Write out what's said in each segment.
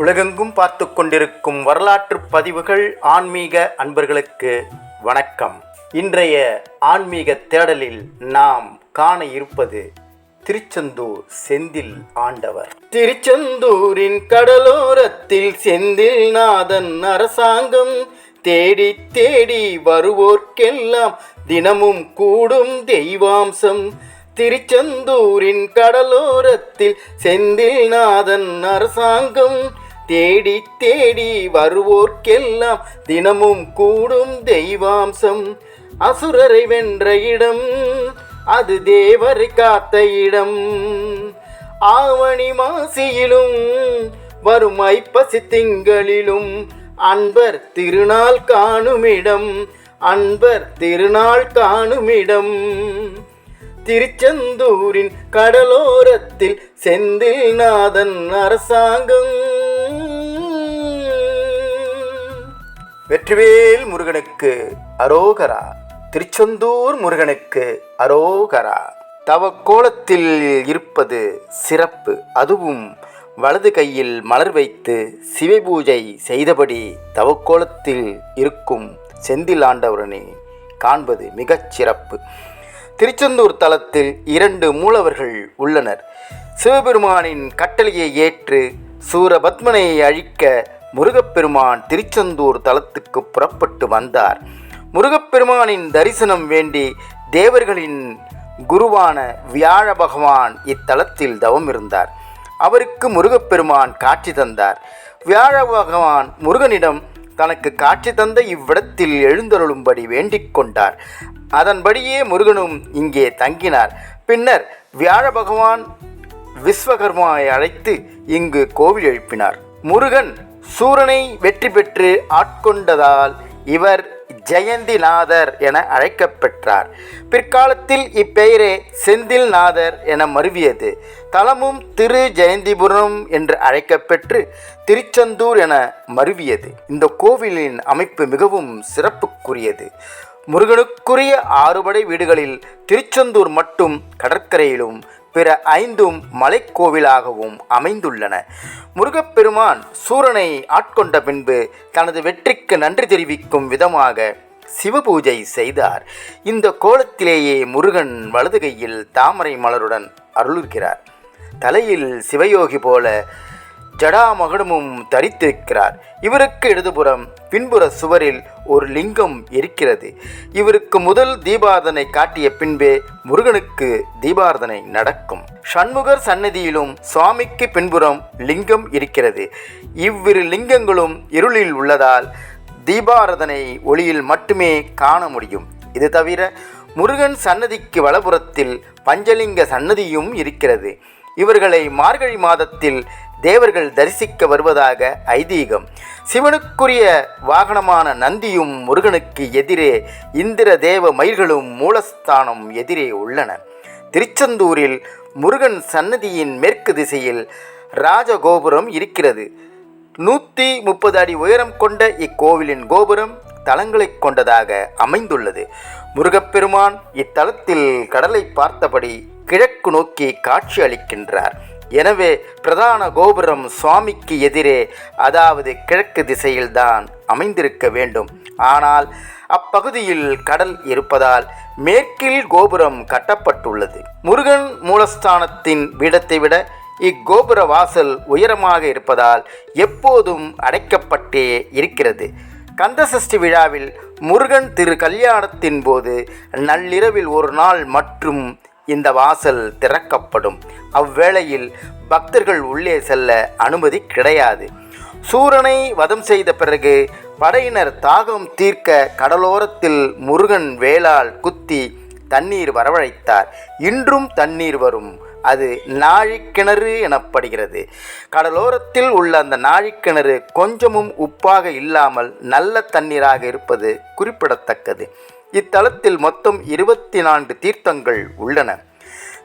உலகெங்கும் பார்த்து கொண்டிருக்கும் வரலாற்று பதிவுகள் ஆன்மீக அன்பர்களுக்கு வணக்கம். இன்றைய ஆன்மீக தேடலில் நாம் காண இருப்பது திருச்செந்தூர் செந்தில் ஆண்டவர். திருச்செந்தூரின் கடலோரத்தில் செந்தில் நாதன் அரசாங்கம் தேடி தேடி வருவோர்க்கெல்லாம் தினமும் கூடும் தெய்வாம்சம். திருச்செந்தூரின் கடலோரத்தில் செந்தில்நாதன் அரசாங்கம் தேடி தேடி வருவோர்க்கெல்லாம் தினமும் கூடும் தெய்வாம்சம். அசுரரை வென்ற இடம் அது தேவரை காத்த இடம். ஆவணி மாசியிலும் வரும் ஐப்பசி திங்களிலும் அன்பர் திருநாள் காணுமிடம் அன்பர் திருநாள் காணுமிடம். திருச்செந்தூரின் கடலோரத்தில் செந்தில்நாதன் அரசாங்கம். வெற்றிவேல் முருகனுக்கு அரோகரா. திருச்செந்தூர் முருகனுக்கு அரோகரா. தவ கோலத்தில் இருப்பது சிறப்பு. அதுவும் வலது கையில் மலர் வைத்து சிவை பூஜை செய்தபடி தவக்கோலத்தில் இருக்கும் செந்தில் ஆண்டவரனை காண்பது மிகச் சிறப்பு. திருச்செந்தூர் தலத்தில் இரண்டு மூலவர்கள் உள்ளனர். சிவபெருமானின் கட்டளையை ஏற்று சூரபத்மனை அழிக்க முருகப்பெருமான் திருச்செந்தூர் தலத்துக்கு புறப்பட்டு வந்தார். முருகப்பெருமானின் தரிசனம் வேண்டி தேவர்களின் குருவான வியாழ பகவான் இத்தலத்தில் தவம் இருந்தார். அவருக்கு முருகப்பெருமான் காட்சி தந்தார். வியாழ பகவான் முருகனிடம் தனக்கு காட்சி தந்த இவ்விடத்தில் எழுந்தருளும்படி வேண்டிக் கொண்டார். அதன்படியே முருகனும் இங்கே தங்கினார். பின்னர் வியாழ பகவான் விஸ்வகர்மாவை அழைத்து இங்கு கோவில் எழுப்பினார். முருகன் சூரனை வெற்றி பெற்று ஆட்கொண்டதால் இவர் ஜெயந்திநாதர் என அழைக்கப்பெற்றார். பிற்காலத்தில் இப்பெயரே செந்தில்நாதர் என மருவியது. தலமும் திரு ஜெயந்திபுரம் என்று அழைக்கப்பெற்று திருச்செந்தூர் என மருவியது. இந்த கோவிலின் அமைப்பு மிகவும் சிறப்புக்குரியது. முருகனுக்குரிய ஆறுபடை வீடுகளில் திருச்செந்தூர் மட்டும் கடற்கரையிலும் பிற ஐந்தும் மலைக்கோவிலாகவும் அமைந்துள்ளன. முருகப்பெருமான் சூரனை ஆட்கொண்ட பின்பு தனது வெற்றிக்கு நன்றி தெரிவிக்கும் விதமாக சிவபூஜை செய்தார். இந்த கோலத்திலேயே முருகன் வலது கையில் தாமரை மலருடன் அருளுகிறார். தலையில் சிவயோகி போல ஜடாமகுடமும் தரித்திருக்கிறார். இவருக்கு இடதுபுறம் பின்புற சுவரில் ஒரு லிங்கம் இருக்கிறது. இவருக்கு முதல் தீபாரதனை காட்டிய பின்பே முருகனுக்கு தீபாரதனை நடக்கும். சண்முகர் சன்னதியிலும் சுவாமிக்கு பின்புறம் லிங்கம் இருக்கிறது. இவ்விரு லிங்கங்களும் இருளில் உள்ளதால் தீபாரதனை ஒளியில் மட்டுமே காண முடியும். இது தவிர முருகன் சன்னதிக்கு வலபுறத்தில் பஞ்சலிங்க சன்னதியும் இருக்கிறது. இவர்களை மார்கழி மாதத்தில் தேவர்கள் தரிசிக்க வருவதாக ஐதீகம். சிவனுக்குரிய வாகனமான நந்தியும் முருகனுக்கு எதிரே இந்திர தேவ மயில்களும் மூலஸ்தானம் எதிரே உள்ளன. திருச்செந்தூரில் முருகன் சன்னதியின் மேற்கு திசையில் ராஜகோபுரம் இருக்கிறது. நூற்றி முப்பது அடி உயரம் கொண்ட இக்கோவிலின் கோபுரம் தலங்களைக் கொண்டதாக அமைந்துள்ளது. முருகப்பெருமான் இத்தலத்தில் கடலை பார்த்தபடி கிழக்கு நோக்கி காட்சி அளிக்கின்றார். எனவே பிரதான கோபுரம் சுவாமிக்கு எதிரே அதாவது கிழக்கு திசையில்தான் அமைந்திருக்க வேண்டும். ஆனால் அப்பகுதியில் கடல் இருப்பதால் மேற்கில் கோபுரம் கட்டப்பட்டுள்ளது. முருகன் மூலஸ்தானத்தின் வீடத்தை விட இக்கோபுர வாசல் உயரமாக இருப்பதால் எப்போதும் அடைக்கப்பட்டே இருக்கிறது. கந்தசஷ்டி விழாவில் முருகன் திரு கல்யாணத்தின் போது நள்ளிரவில் ஒரு நாள் மற்றும் இந்த வாசல் திறக்கப்படும். அவ்வேளையில் பக்தர்கள் உள்ளே செல்ல அனுமதி கிடையாது. சூரனை வதம் செய்த பிறகு படையினர் தாகம் தீர்க்க கடலோரத்தில் முருகன் வேளால் குத்தி தண்ணீர் வரவழைத்தார். இன்றும் தண்ணீர் வரும். அது நாழிக்கிணறு எனப்படுகிறது. கடலோரத்தில் உள்ள அந்த நாழிக்கிணறு கொஞ்சமும் உப்பாக இல்லாமல் நல்ல தண்ணீராக இருப்பது குறிப்பிடத்தக்கது. இத்தலத்தில் மொத்தம் இருபத்தி நான்கு தீர்த்தங்கள் உள்ளன.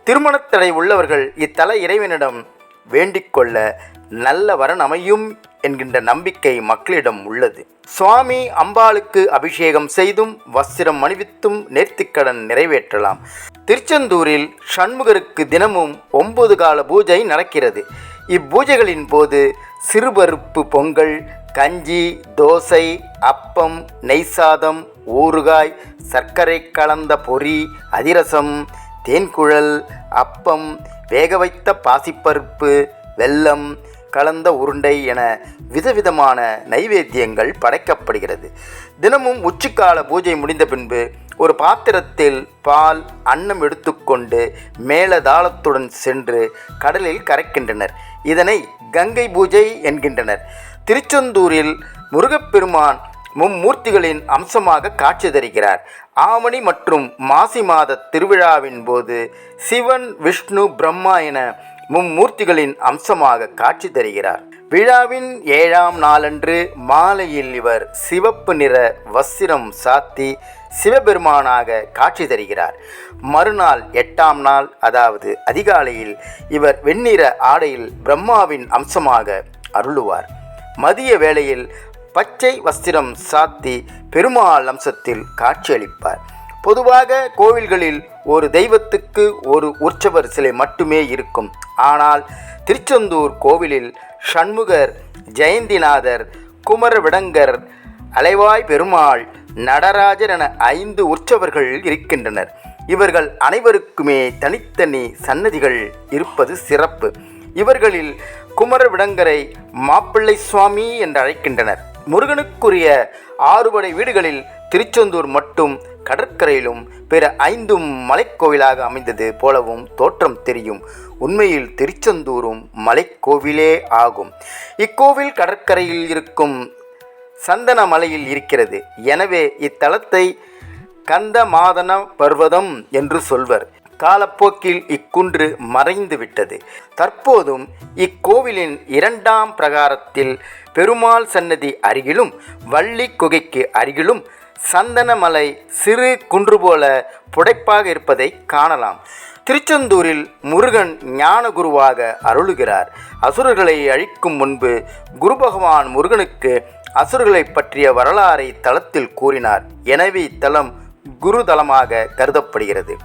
திருமணத்தடை உள்ளவர்கள் இத்தல இறைவனிடம் வேண்டிக்கொள்ள நல்ல வரன் அமையும் என்கின்ற நம்பிக்கை மக்களிடம் உள்ளது. சுவாமி அம்பாளுக்கு அபிஷேகம் செய்தும் வஸ்திரம் அணிவித்தும் நேர்த்திக்கடன் நிறைவேற்றலாம். திருச்செந்தூரில் சண்முகருக்கு தினமும் ஒன்பது கால பூஜை நடக்கிறது. இப்பூஜைகளின் போது சிறுபருப்பு பொங்கல் கஞ்சி தோசை அப்பம் நெய் சாதம் ஊறுகாய் சர்க்கரை கலந்த பொரி அதிரசம் தேன்குழல் அப்பம் வேக வைத்த பாசிப்பருப்பு வெல்லம் கலந்த உருண்டை என விதவிதமான நைவேத்தியங்கள் படைக்கப்படுகிறது. தினமும் உச்சிக்கால பூஜை முடிந்த பின்பு ஒரு பாத்திரத்தில் பால் அன்னம் எடுத்துக்கொண்டு மேலதாளத்துடன் சென்று கடலில் கரைக்கின்றனர். இதனை கங்கை பூஜை என்கின்றனர். திருச்செந்தூரில் முருகப்பெருமான் மும்மூர்த்திகளின் அம்சமாக காட்சி தருகிறார். ஆவணி மற்றும் மாசி மாத திருவிழாவின் போது சிவன் விஷ்ணு பிரம்மா என மும்மூர்த்திகளின் அம்சமாக காட்சி தருகிறார். விழாவின் ஏழாம் நாளன்று மாலையில் இவர் சிவப்பு நிற வஸ்திரம் சாத்தி சிவபெருமானாக காட்சி தருகிறார். மறுநாள் எட்டாம் நாள் அதாவது அதிகாலையில் இவர் வெண்ணிற ஆடையில் பிரம்மாவின் அம்சமாக அருளுவார். மதிய வேளையில் பச்சை வஸ்திரம் சாத்தி பெருமாள் அம்சத்தில் காட்சியளிப்பார். பொதுவாக கோவில்களில் ஒரு தெய்வத்துக்கு ஒரு உற்சவர் சிலை மட்டுமே இருக்கும். ஆனால் திருச்செந்தூர் கோவிலில் சண்முகர் ஜெயந்திநாதர் குமரவிடங்கர் அலைவாய் பெருமாள் நடராஜர் என ஐந்து உற்சவர்கள் இருக்கின்றனர். இவர்கள் அனைவருக்குமே தனித்தனி சன்னதிகள் இருப்பது சிறப்பு. இவர்களில் குமரவிடங்கரை மாப்பிள்ளை சுவாமி என்று அழைக்கின்றனர் முருகனுக்குரிய ஆறுபடை வீடுகளில் திருச்செந்தூர் மட்டும் கடற்கரையிலும் பிற ஐந்தும் மலைக்கோவிலாக அமைந்தது போலவும் தோற்றம் தெரியும். உண்மையில் திருச்செந்தூரும் மலைக்கோவிலே ஆகும். இக்கோவில் கடற்கரையில் இருக்கும் சந்தன மலையில் இருக்கிறது. எனவே இத்தலத்தை கந்தமாதன பர்வதம் என்று சொல்வர். காலப்போக்கில் இக்குன்று மறைந்து விட்டது தற்போதும் இக்கோவிலின் இரண்டாம் பிரகாரத்தில் பெருமாள் சன்னதி அருகிலும் வள்ளி குகைக்கு அருகிலும் சந்தனமலை சிறு குன்று போல புடைப்பாக இருப்பதை காணலாம். திருச்செந்தூரில் முருகன் ஞான குருவாக அருளுகிறார். அசுரர்களை அழிக்கும் முன்பு குரு பகவான் முருகனுக்கு அசுரர்களை பற்றிய வரலாறை தளத்தில் கூறினார். எனவே இத்தலம் குருதலமாக கருதப்படுகிறது.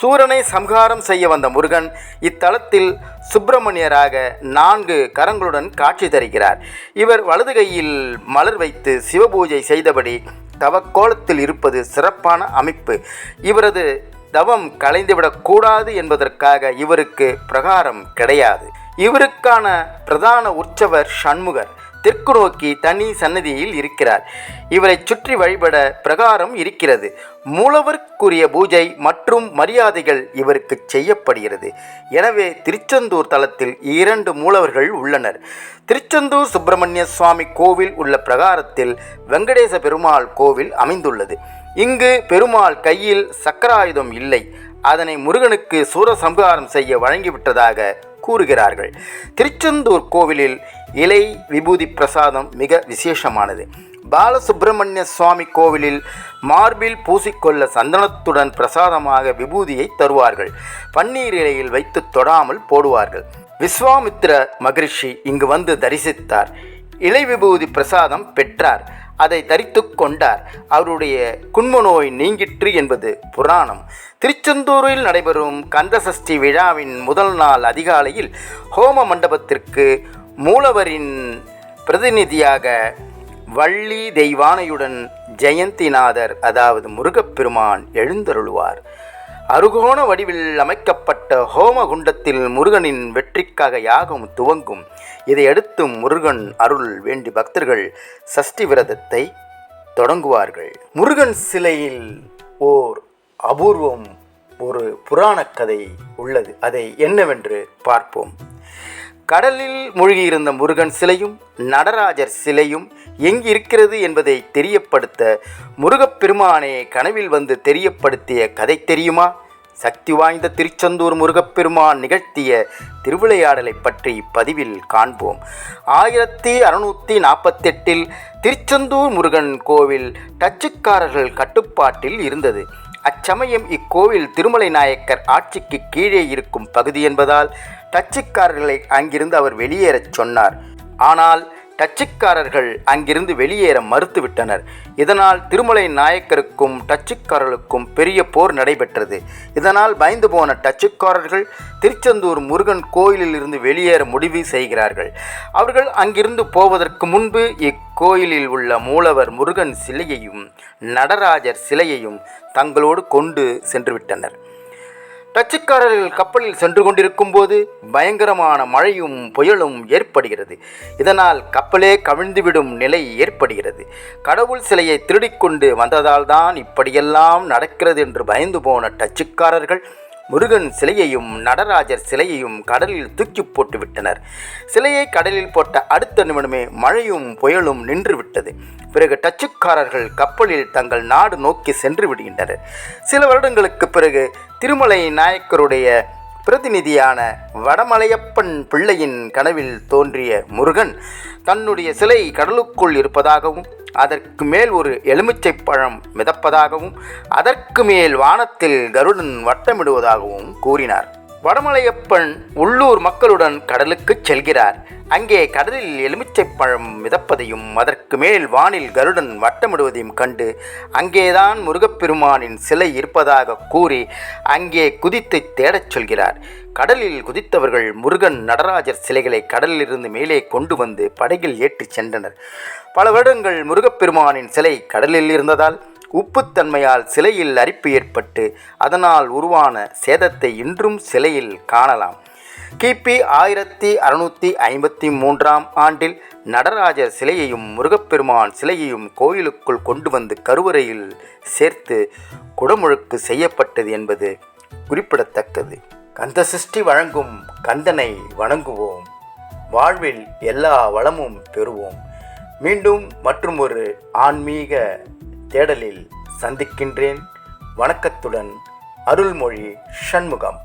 சூரனை சம்ஹாரம் செய்ய வந்த முருகன் இத்தலத்தில் சுப்பிரமணியராக நான்கு கரங்களுடன் காட்சி தருகிறார். இவர் வலது கையில் மலர் வைத்து சிவபூஜை செய்தபடி தவக்கோலத்தில் இருப்பது சிறப்பான அமைப்பு. இவரது தவம் கலைந்துவிடக்கூடாது என்பதற்காக இவருக்கு பிரகாரம் கிடையாது. இவருக்கான பிரதான உற்சவர் சண்முகர். தெற்கு நோக்கி தனி சன்னதியில் இருக்கிறார். இவரை சுற்றி வழிபட பிரகாரம் இருக்கிறது. மூலவருக்குரிய பூஜை மற்றும் மரியாதைகள் இவருக்கு செய்யப்படுகிறது. எனவே திருச்செந்தூர் தலத்தில் இரண்டு மூலவர்கள் உள்ளனர். திருச்செந்தூர் சுப்பிரமணிய சுவாமி கோவில் உள்ள பிரகாரத்தில் வெங்கடேச பெருமாள் கோவில் அமைந்துள்ளது. இங்கு பெருமாள் கையில் சக்கராயுதம் இல்லை. அதனை முருகனுக்கு சூரசம்ஹாரம் செய்ய வழங்கிவிட்டதாக கூறுகிறார்கள். திருச்செந்தூர் கோவிலில் இலை விபூதி பிரசாதம் மிக விசேஷமானது. பாலசுப்பிரமணிய சுவாமி கோவிலில் மார்பில் பூசிக்கொள்ள சந்தனத்துடன் பிரசாதமாக விபூதியை தருவார்கள். பன்னீர் இலையில் வைத்து தொடாமல் போடுவார்கள். விஸ்வாமித்ர மகரிஷி இங்கு வந்து தரிசித்தார். இலை விபூதி பிரசாதம் பெற்றார். அதை தரித்து கொண்டார். அவருடைய குன்ம நோய் நீங்கிற்று என்பது புராணம். திருச்செந்தூரில் நடைபெறும் கந்தசஷ்டி விழாவின் முதல் நாள் அதிகாலையில் ஹோம மண்டபத்திற்கு மூலவரின் பிரதிநிதியாக வள்ளி தெய்வானையுடன் ஜெயந்திநாதர் அதாவது முருகப்பெருமான் எழுந்தருளுவார். அருகோண வடிவில் அமைக்கப்பட்ட ஹோமகுண்டத்தில் முருகனின் வெற்றிக்காக யாகம் துவங்கும். இதையடுத்து முருகன் அருள் வேண்டி பக்தர்கள் சஷ்டி விரதத்தை தொடங்குவார்கள். முருகன் சிலையில் ஓர் அபூர்வம் ஒரு புராணக் கதை உள்ளது. அதை என்னவென்று பார்ப்போம். கடலில் மூழ்கியிருந்த முருகன் சிலையும் நடராஜர் சிலையும் எங்கு இருக்கிறது என்பதை தெரியப்படுத்த முருகப்பெருமானே கனவில் வந்து தெரியப்படுத்திய கதை தெரியுமா? சக்தி வாய்ந்த திருச்செந்தூர் முருகப்பெருமான் நிகழ்த்திய திருவிளையாடலை பற்றி பதிவில் காண்போம். ஆயிரத்தி அறுநூற்றி நாற்பத்தெட்டில் திருச்செந்தூர் முருகன் கோவில் டச்சுக்காரர்கள் கட்டுப்பாட்டில் இருந்தது. அச்சமயம் இக்கோவில் திருமலை நாயக்கர் ஆட்சிக்கு கீழே இருக்கும் பகுதி என்பதால் டச்சுக்காரர்களை அங்கிருந்து அவர் வெளியேறச் சொன்னார். ஆனால் டச்சுக்காரர்கள் அங்கிருந்து வெளியேற மறுத்துவிட்டனர். இதனால் திருமலை நாயக்கருக்கும் டச்சுக்காரர்களுக்கும் பெரிய போர் நடைபெற்றது. இதனால் பயந்து போன டச்சுக்காரர்கள் திருச்செந்தூர் முருகன் கோயிலில் இருந்து வெளியேற முடிவு செய்கிறார்கள். அவர்கள் அங்கிருந்து போவதற்கு முன்பு இக்கோயிலில் உள்ள மூலவர் முருகன் சிலையையும் நடராஜர் சிலையையும் தங்களோடு கொண்டு சென்றுவிட்டனர். டச்சுக்காரர்கள் கப்பலில் சென்று கொண்டிருக்கும் போது பயங்கரமான மழையும் புயலும் ஏற்படுகிறது. இதனால் கப்பலே கவிழ்ந்துவிடும் நிலை ஏற்படுகிறது. கடவுள் சிலையை திருடிக்கொண்டு வந்ததால் தான் இப்படியெல்லாம் நடக்கிறது என்று பயந்து போன டச்சுக்காரர்கள் முருகன் சிலையையும் நடராஜர் சிலையையும் கடலில் தூக்கி போட்டு விட்டனர் சிலையை கடலில் போட்ட அடுத்த நிமிடமே மழையும் புயலும் நின்று விட்டது பிறகு டச்சுக்காரர்கள் கப்பலில் தங்கள் நாடு நோக்கி சென்று விடுகின்றனர். சில வருடங்களுக்கு பிறகு திருமலை நாயக்கருடைய பிரதிநிதியான வடமலையப்பன் பிள்ளையின் கனவில் தோன்றிய முருகன் தன்னுடைய சிலை கடலுக்குள் இருப்பதாகவும் அதற்கு மேல் ஒரு எலுமிச்சை பழம் மிதப்பதாகவும் அதற்கு மேல் வானத்தில் கருடன் வட்டமிடுவதாகவும் கூறினார். வடமலையப்பன் உள்ளூர் மக்களுடன் கடலுக்குச் செல்கிறார். அங்கே கடலில் எலுமிச்சை பழம் மிதப்பதையும் அதற்கு மேல் வானில் கருடன் வட்டமிடுவதையும் கண்டு அங்கேதான் முருகப்பெருமானின் சிலை இருப்பதாக கூறி அங்கே குதித்து தேடச் சொல்கிறார். கடலில் குதித்தவர்கள் முருகன் நடராஜர் சிலைகளை கடலிலிருந்து மேலே கொண்டு வந்து படகில் ஏற்றிச் சென்றனர். பல வருடங்கள் முருகப்பெருமானின் சிலை கடலில் இருந்ததால் உப்புத்தன்மையால் சிலையில் அரிப்பு ஏற்பட்டு அதனால் உருவான சேதத்தை இன்றும் சிலையில் காணலாம். கிபி ஆயிரத்தி அறுநூற்றி ஐம்பத்தி மூன்றாம் ஆண்டில் நடராஜர் சிலையையும் முருகப்பெருமான் சிலையையும் கோயிலுக்குள் கொண்டு வந்து கருவறையில் சேர்த்து குடமுழுக்கு செய்யப்பட்டது என்பது குறிப்பிடத்தக்கது. கந்த சிருஷ்டி வழங்கும் கந்தனை வணங்குவோம். வாழ்வில் எல்லா வளமும் பெறுவோம். மீண்டும் மற்றும் ஒரு ஆன்மீக தேடலில் சந்திக்கின்றேன். வணக்கத்துடன் அருள்மொழி ஷண்முகம்